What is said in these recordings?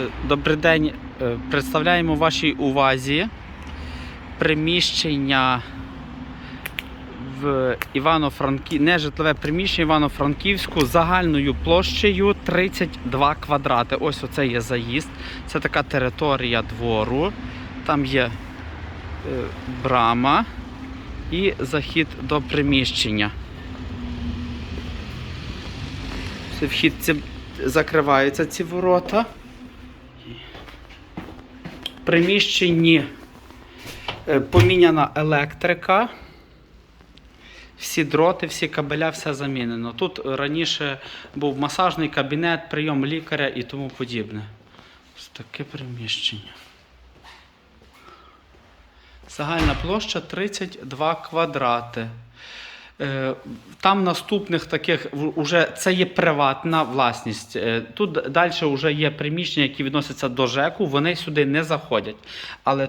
Е, Добрий день. Е, Представляємо вашій увазі приміщення в Івано-Франкі... нежитлове приміщення Івано-Франківську загальною площею 32 квадрати. Ось оце є заїзд. Це така територія двору. Там є е, брама і захід до приміщення. Вхід закриваються ці ворота. Приміщенні е, поміняна електрика. Всі дроти, всі кабеля, все замінено. Тут раніше був масажний кабінет, прийом лікаря і тому подібне. Ось таке приміщення. Загальна площа 32 квадрати. Е, Там наступних таких вже це є приватна власність. Е, Тут далі вже є приміщення, які відносяться до ЖЕКу, вони сюди не заходять. Але,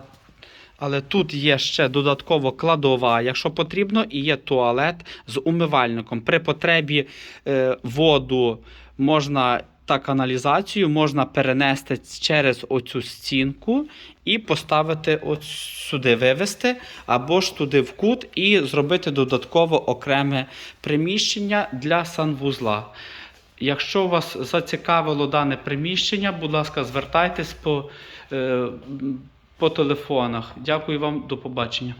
але тут є ще додатково кладова, якщо потрібно, і є туалет з умивальником. При потребі е, воду можна та каналізацію можна перенести через оцю стінку і поставити от сюди, вивести, або ж туди в кут і зробити додатково окреме приміщення для санвузла. Якщо вас зацікавило дане приміщення, будь ласка, звертайтесь по, е, по телефонах. Дякую вам, до побачення.